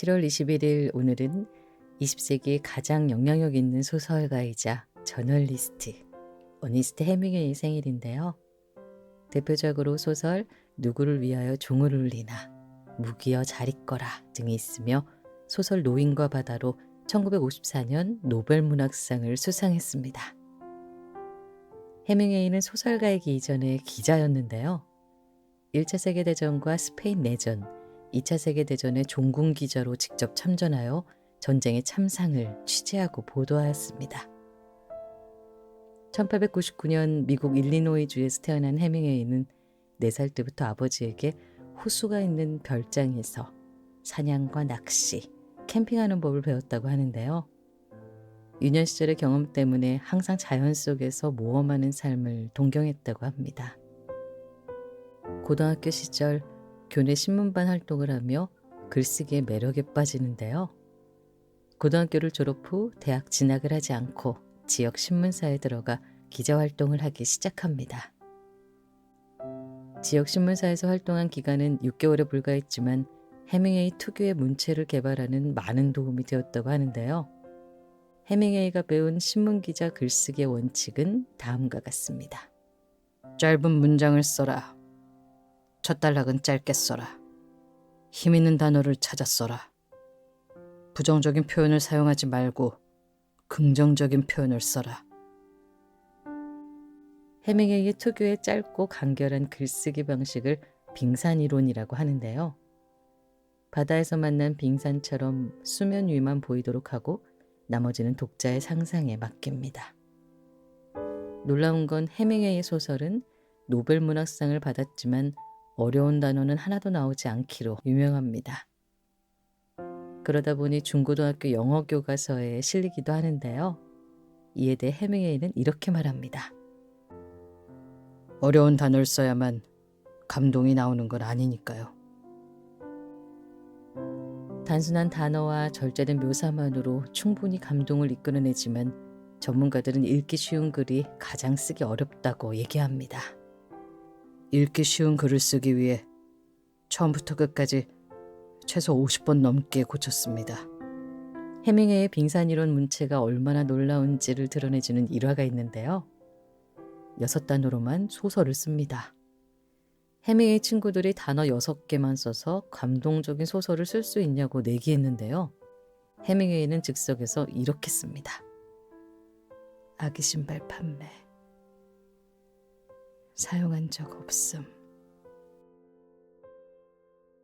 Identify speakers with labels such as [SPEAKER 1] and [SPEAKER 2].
[SPEAKER 1] 7월 21일 오늘은 20세기 가장 영향력 있는 소설가이자 저널리스트 어니스트 해밍웨이 생일인데요. 대표적으로 소설 누구를 위하여 종을 울리나 무기여 잘 있거라 등이 있으며 소설 노인과 바다로 1954년 노벨 문학상을 수상했습니다. 해밍웨이는 소설가이기 이전에 기자였는데요. 1차 세계대전과 스페인 내전, 2차 세계대전의 종군 기자로 직접 참전하여 전쟁의 참상을 취재하고 보도하였습니다. 1899년 미국 일리노이주에서 태어난 해밍웨이는 4살 때부터 아버지에게 호수가 있는 별장에서 사냥과 낚시, 캠핑하는 법을 배웠다고 하는데요. 유년 시절의 경험 때문에 항상 자연 속에서 모험하는 삶을 동경했다고 합니다. 고등학교 시절 교내 신문반 활동을 하며 글쓰기의 매력에 빠지는데요. 고등학교를 졸업 후 대학 진학을 하지 않고 지역 신문사에 들어가 기자 활동을 하기 시작합니다. 지역 신문사에서 활동한 기간은 6개월에 불과했지만 해밍웨이 특유의 문체를 개발하는 많은 도움이 되었다고 하는데요. 해밍웨이가 배운 신문 기자 글쓰기의 원칙은 다음과 같습니다. 짧은 문장을 써라. 첫 단락은 짧게 써라. 힘 있는 단어를 찾아 써라. 부정적인 표현을 사용하지 말고 긍정적인 표현을 써라. 해밍웨이의 특유의 짧고 간결한 글쓰기 방식을 빙산 이론이라고 하는데요. 바다에서 만난 빙산처럼 수면 위만 보이도록 하고 나머지는 독자의 상상에 맡깁니다. 놀라운 건 해밍웨이의 소설은 노벨 문학상을 받았지만 어려운 단어는 하나도 나오지 않기로 유명합니다. 그러다 보니 중고등학교 영어 교과서에 실리기도 하는데요. 이에 대해 해밍웨이는 이렇게 말합니다. 어려운 단어를 써야만 감동이 나오는 건 아니니까요. 단순한 단어와 절제된 묘사만으로 충분히 감동을 이끌어내지만 전문가들은 읽기 쉬운 글이 가장 쓰기 어렵다고 얘기합니다. 읽기 쉬운 글을 쓰기 위해 처음부터 끝까지 최소 50번 넘게 고쳤습니다. 해밍웨이의 빙산이론 문체가 얼마나 놀라운지를 드러내주는 일화가 있는데요. 여섯 단어로만 소설을 씁니다. 해밍웨이 친구들이 단어 여섯 개만 써서 감동적인 소설을 쓸 수 있냐고 내기했는데요. 해밍웨이는 즉석에서 이렇게 씁니다. 아기 신발 판매. 사용한 적 없음.